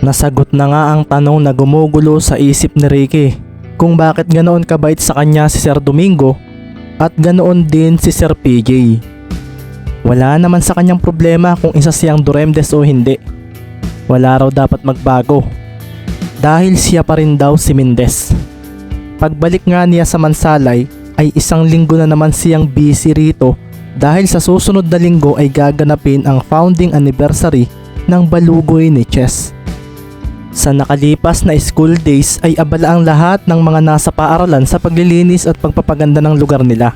Nasagot na nga ang tanong na gumugulo sa isip ni Ricky kung bakit ganoon kabait sa kanya si Sir Domingo at ganoon din si Sir PJ. Wala naman sa kanyang problema kung isa siyang Duremdes o hindi. Wala raw dapat magbago. Dahil siya pa rin daw si Mendez. Pagbalik nga niya sa Mansalay ay isang linggo na naman siyang busy rito dahil sa susunod na linggo ay gaganapin ang founding anniversary ng Balugoy ni Chess. Sa nakalipas na school days ay abala ang lahat ng mga nasa paaralan sa paglilinis at pagpapaganda ng lugar nila.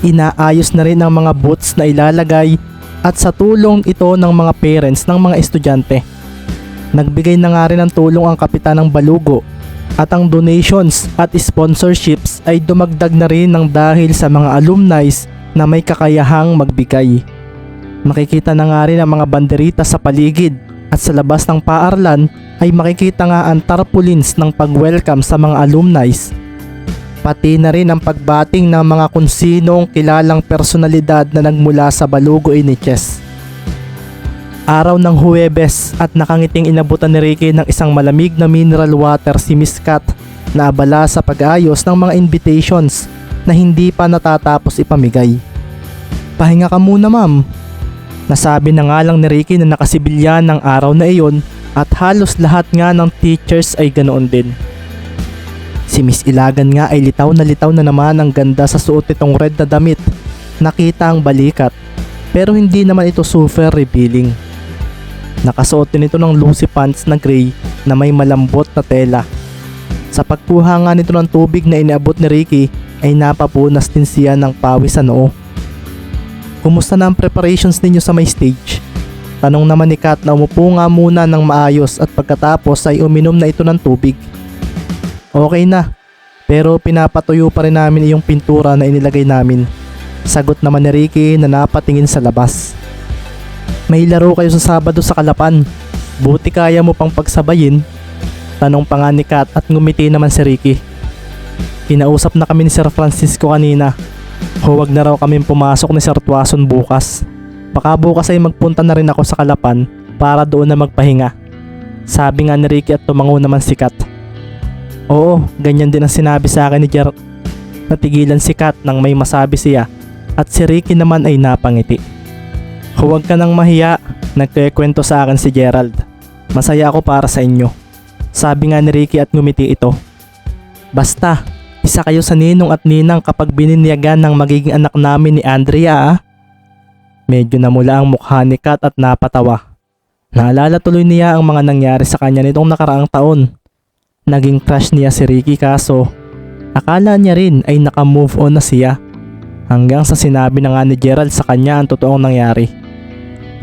Inaayos na rin ang mga booths na ilalagay at sa tulong ito ng mga parents ng mga estudyante. Nagbigay na nga rin ng tulong ang kapitan ng Balugo at ang donations at sponsorships ay dumagdag na rin ng dahil sa mga alumni na may kakayahang magbigay. Makikita na nga rin ang mga banderita sa paligid at sa labas ng paaralan ay makikita nga ang tarpaulins ng pag-welcome sa mga alumni. Pati na rin ang pagbating ng mga kung sinong kilalang personalidad na nagmula sa Balugo Iniches. Araw ng Huwebes at nakangiting inabutan ni Ricky ng isang malamig na mineral water si Miss Kat na abala sa pag-ayos ng mga invitations na hindi pa natatapos ipamigay. Pahinga ka muna ma'am. Nasabi na nga lang ni Ricky na nakasibilyan ng araw na iyon at halos lahat nga ng teachers ay ganoon din. Si Miss Ilagan nga ay litaw na litaw na naman ang ganda sa suot nitong red na damit. Nakita ang balikat pero hindi naman ito super revealing. Nakasuot din ito ng loosey pants na gray na may malambot na tela. Sa pagkuha nga nito ng tubig na inaabot ni Ricky ay napapunas din siya ng pawis sa noo. Kumusta na ang preparations ninyo sa may stage? Tanong naman ni Kat na umupo nga muna ng maayos at pagkatapos ay uminom na ito ng tubig. Okay na, pero pinapatuyo pa rin namin yung pintura na inilagay namin. Sagot naman ni Ricky na napatingin sa labas. May laro kayo sa Sabado sa Kalapan. Buti kaya mo pang pagsabayin. Tanong pa nga ni Kat at ngumiti naman si Ricky. Kinausap na kami ni Sir Francisco kanina. Huwag na raw kami pumasok ni Sir Tuason bukas. Baka bukas ay magpunta na rin ako sa Kalapan para doon na magpahinga. Sabi nga ni Ricky at tumango naman si Kat. Oo, ganyan din ang sinabi sa akin ni Jer. Natigilan si Kat nang may masabi siya at si Ricky naman ay napangiti. Huwag ka nang mahiya, nagkikwento sa akin si Gerald. Masaya ako para sa inyo. Sabi nga ni Ricky at ngumiti ito. Basta, isa kayo sa ninong at ninang kapag bininyagan ng magiging anak namin ni Andrea ah. Medyo namula ang mukha ni Kat at napatawa. Naalala tuloy niya ang mga nangyari sa kanya nitong nakaraang taon. Naging crush niya si Ricky kaso akala niya rin ay naka-move on na siya hanggang sa sinabi na nga ni Gerald sa kanya ang totoong nangyari.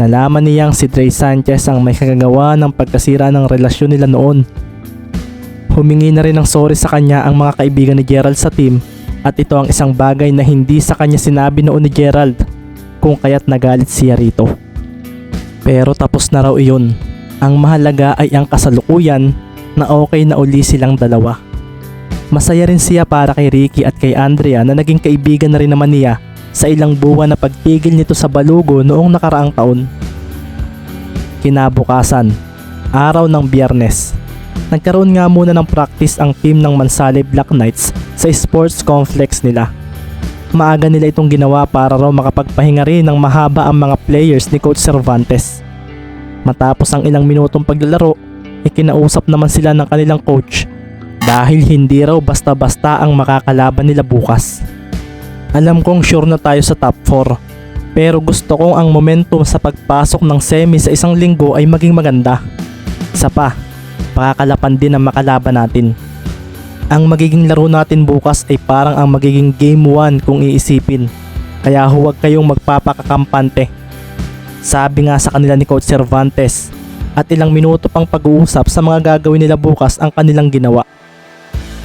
Nalaman niyang si Dre Sanchez ang may kagagawa ng pagkasira ng relasyon nila noon. Humingi na rin ng sorry sa kanya ang mga kaibigan ni Gerald sa team at ito ang isang bagay na hindi sa kanya sinabi noon ni Gerald kung kaya't nagalit siya rito. Pero tapos na raw iyon. Ang mahalaga ay ang kasalukuyan na okay na uli silang dalawa. Masaya rin siya para kay Ricky at kay Andrea na naging kaibigan na rin naman niya sa ilang buwan na pagpigil nito sa balugo noong nakaraang taon. Kinabukasan, araw ng biyernes, nagkaroon nga muna ng practice ang team ng Mansali Black Knights sa sports complex nila. Maaga nila itong ginawa para raw makapagpahinga rin ng mahaba ang mga players ni Coach Cervantes. Matapos ang ilang minutong paglalaro, ikinausap naman sila ng kanilang coach dahil hindi raw basta-basta ang makakalaban nila bukas. Alam kong sure na tayo sa top 4 pero gusto kong ang momentum sa pagpasok ng semi sa isang linggo ay maging maganda. Sa pa, pakakalapan din ang makalaban natin. Ang magiging laro natin bukas ay parang ang magiging game 1 kung iisipin. Kaya huwag kayong magpapakakampante. Sabi nga sa kanila ni Coach Cervantes at ilang minuto pang pag-uusap sa mga gagawin nila bukas ang kanilang ginawa.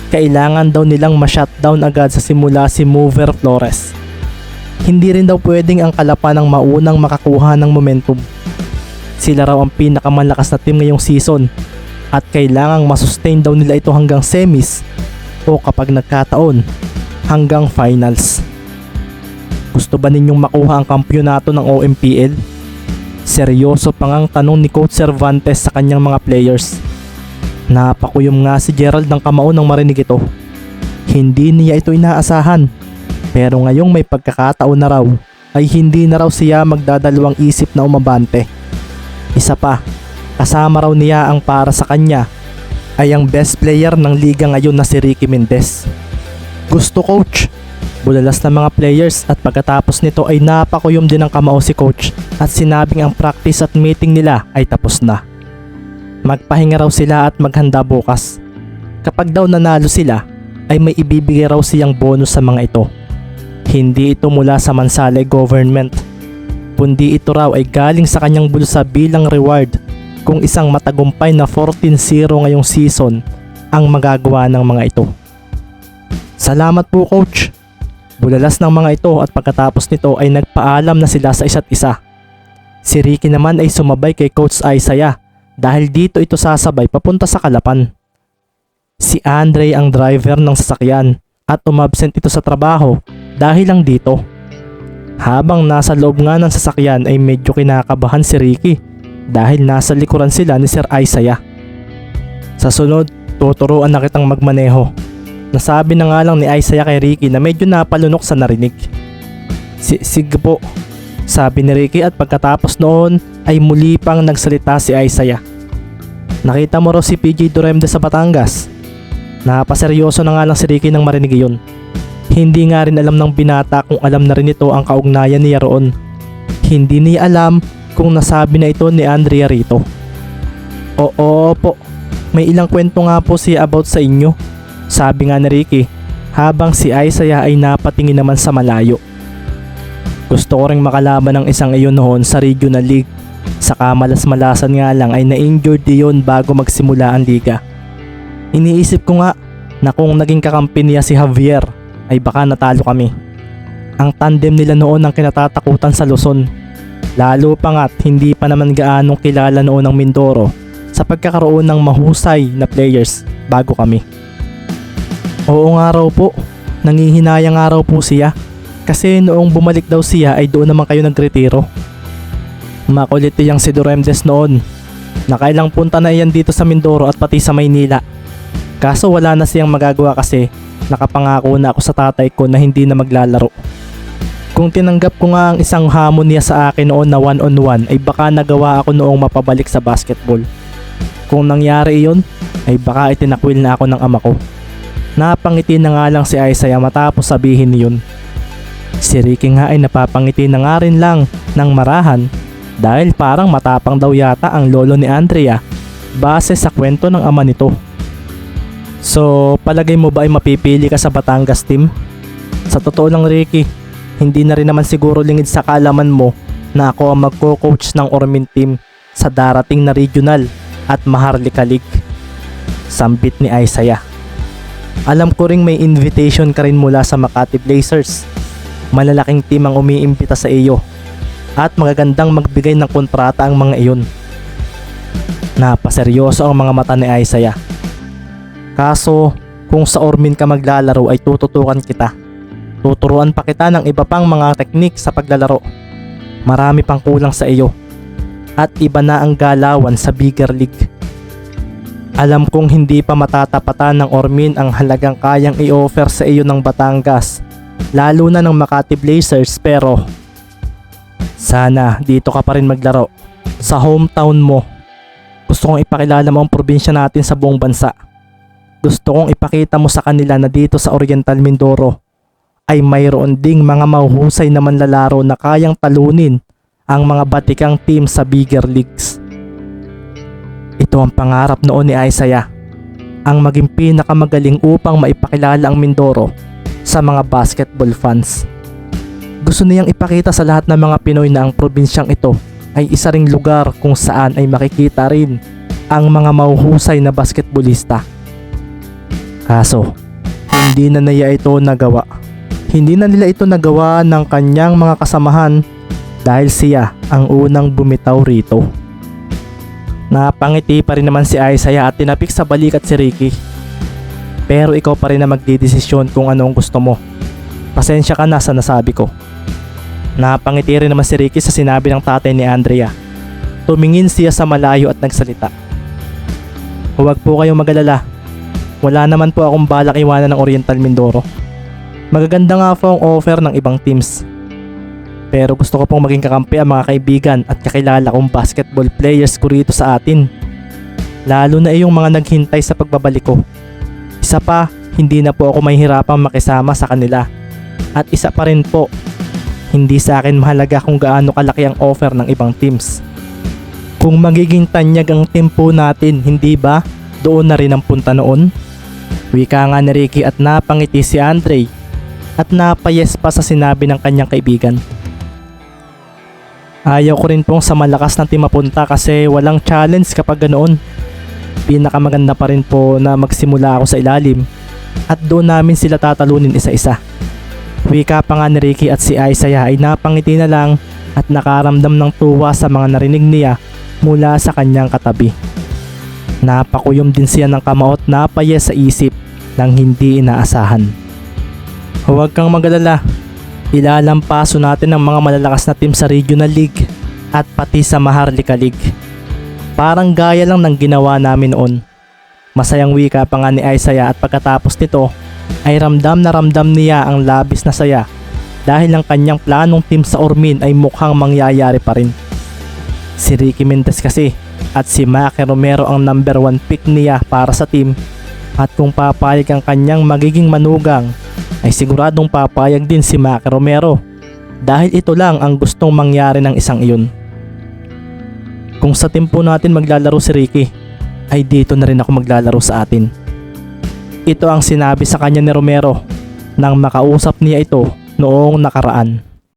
Kailangan daw nilang ma-shutdown agad sa simula si Mover Flores. Hindi rin daw pwedeng ang kalapan ng maunang makakuha ng momentum. Sila raw ang pinakamalakas na team ngayong season at kailangang masustain daw nila ito hanggang semis o kapag nagkataon hanggang finals. Gusto ba ninyong makuha ang kampyonato ng OMPL? Seryoso pa ngang tanong ni Coach Cervantes sa kanyang mga players. Napakuyom nga si Gerald ng kamao nang marinig ito. Hindi niya ito inaasahan. Pero ngayong may pagkakataon na raw, ay hindi na raw siya magdadalawang isip na umabante. Isa pa, kasama raw niya ang para sa kanya ay ang best player ng liga ngayon na si Ricky Mendez. Gusto coach, bulalas ng mga players at pagkatapos nito ay napakuyom din ang kamao si coach at sinabing ang practice at meeting nila ay tapos na. Magpahinga raw sila at maghanda bukas. Kapag daw nanalo sila, ay may ibibigay raw siyang bonus sa mga ito. Hindi ito mula sa Mansale government, kundi ito raw ay galing sa kanyang bulsa bilang reward kung isang matagumpay na 14-0 ngayong season ang magagawa ng mga ito. Salamat po coach. Bulalas ng mga ito at pagkatapos nito ay nagpaalam na sila sa isa't isa. Si Ricky naman ay sumabay kay Coach Isaiah dahil dito ito sasabay papunta sa Kalapan. Si Andre ang driver ng sasakyan at umabsent ito sa trabaho dahil lang dito. Habang nasa loob nga ng sasakyan ay medyo kinakabahan si Ricky dahil nasa likuran sila ni Sir Isaiah. Sa sunod, tuturuan na kitang magmaneho. Nasabi na nga lang ni Isaiah kay Ricky na medyo napalunok sa narinig. Si sige po, sabi ni Ricky at pagkatapos noon ay muli pang nagsalita si Isaiah. Nakita mo raw si PJ Duremde sa Batangas. Napaseryoso na nga lang si Ricky nang marinig iyon. Hindi nga rin alam ng binata kung alam na rin ito ang kaugnayan niya roon. Hindi niya alam kung nasabi na ito ni Andrea rito. Oo po, may ilang kwento nga po siya about sa inyo. Sabi nga ni Ricky, habang si Isaiah ay napatingin naman sa malayo. Gusto ko ring makalaban ng isang iyon noon sa regional league. Sa kamalas-malasan nga lang ay na-injured iyon bago magsimula ang liga. Iniisip ko nga na kung naging kakampi niya si Javier ay baka natalo kami. Ang tandem nila noon ang kinatatakutan sa Luzon. Lalo pa nga't hindi pa naman gaanong kilala noon ng Mindoro sa pagkakaroon ng mahusay na players bago kami. Oo nga raw po, nangihinaya nga raw po siya kasi noong bumalik daw siya ay doon naman kayo nagretiro. Makulit yung si Duremdes noon. Nakailang punta na iyan dito sa Mindoro at pati sa Maynila. Kaso wala na siyang magagawa kasi nakapangako na ako sa tatay ko na hindi na maglalaro. Kung tinanggap ko nga ang isang hamon niya sa akin noon na one on one ay baka nagawa ako noong mapabalik sa basketball. Kung nangyari iyon ay baka itinakwil na ako ng ama ko. Napangiti na nga lang si Isaiah matapos sabihin niyon. Si Ricky nga ay napapangiti na nga rin lang ng marahan dahil parang matapang daw yata ang lolo ni Andrea base sa kwento ng ama nito. So, palagay mo ba ay mapipili ka sa Batangas team? Sa totoo lang Ricky, hindi na rin naman siguro lingid sa kalaman mo na ako ang magko-coach ng Ormin team sa darating na regional at Maharlika League. Sambit ni Isaiah. Alam ko ring may invitation ka rin mula sa Makati Blazers. Malalaking team ang umiimbita sa iyo at magagandang magbigay ng kontrata ang mga iyon. Napaseryoso ang mga mata ni Isaiah. Kaso, kung sa Ormin ka maglalaro ay tututukan kita. Tuturuan pa kita ng iba pang mga teknik sa paglalaro. Marami pang kulang sa iyo. At iba na ang galawan sa bigger league. Alam kong hindi pa matatapatan ng Ormin ang halagang kayang i-offer sa iyo ng Batangas. Lalo na ng Makati Blazers pero sana dito ka pa rin maglaro. Sa hometown mo. Gusto kong ipakilala mo ang probinsya natin sa buong bansa. Gusto kong ipakita mo sa kanila na dito sa Oriental Mindoro ay mayroon ding mga mahuhusay na manlalaro na kayang talunin ang mga batikang team sa bigger leagues. Ito ang pangarap noon ni Isaiah, ang maging pinakamagaling upang maipakilala ang Mindoro sa mga basketball fans. Gusto niyang ipakita sa lahat ng mga Pinoy na ang probinsyang ito ay isa ring lugar kung saan ay makikita rin ang mga mahuhusay na basketballista. Kaso, hindi na niya ito nagawa. Hindi na nila ito nagawa ng kanyang mga kasamahan dahil siya ang unang bumitaw rito. Napangiti pa rin naman si Isaiah at tinapik sa balikat si Ricky. Pero ikaw pa rin na magdidesisyon kung ano ang gusto mo. Pasensya ka na sa nasabi ko. Napangiti rin naman si Ricky sa sinabi ng tatay ni Andrea tumingin siya sa malayo at nagsalita. Huwag po kayong magalala. Wala naman po akong balak iwanan ng Oriental Mindoro. Magaganda nga po ang offer ng ibang teams. Pero gusto ko pong maging kakampi ang mga kaibigan at kakilala kong basketball players ko rito sa atin. Lalo na yung mga naghintay sa pagbabalik ko. Isa pa, hindi na po ako mahihirapang makisama sa kanila. At isa pa rin po, hindi sa akin mahalaga kung gaano kalaki ang offer ng ibang teams. Kung magiging tanyag ang team po natin, hindi ba? Doon na rin ang punta noon. Wika nga ni Ricky at napangiti si Andre at napayes pa sa sinabi ng kanyang kaibigan. Ayaw ko rin pong sa malakas na team mapunta kasi walang challenge kapag ganoon. Pinakamaganda pa rin po na magsimula ako sa ilalim at doon namin sila tatalunin isa-isa. Wika pa nga ni Ricky at si Isaiah ay napangiti na lang at nakaramdam ng tuwa sa mga narinig niya mula sa kanyang katabi. Napakuyom din siya ng kamaot na payes sa isip ng hindi inaasahan. Huwag kang magalala. Ilalampaso natin ang mga malalakas na team sa Regional League at pati sa Maharlika League. Parang gaya lang ng ginawa namin noon. Masayang wika pa nga ni Isaiah at pagkatapos nito ay ramdam na ramdam niya ang labis na saya dahil ang kanyang planong team sa Ormin ay mukhang mangyayari pa rin. Si Ricky Mendez kasi at si Maki Romero ang number one pick niya para sa team at kung papayag ang kanyang magiging manugang ay siguradong papayag din si Maki Romero dahil ito lang ang gustong mangyari ng isang iyon. Kung sa team po natin maglalaro si Ricky ay dito na rin ako maglalaro sa atin. Ito ang sinabi sa kanya ni Romero nang makausap niya ito noong nakaraan.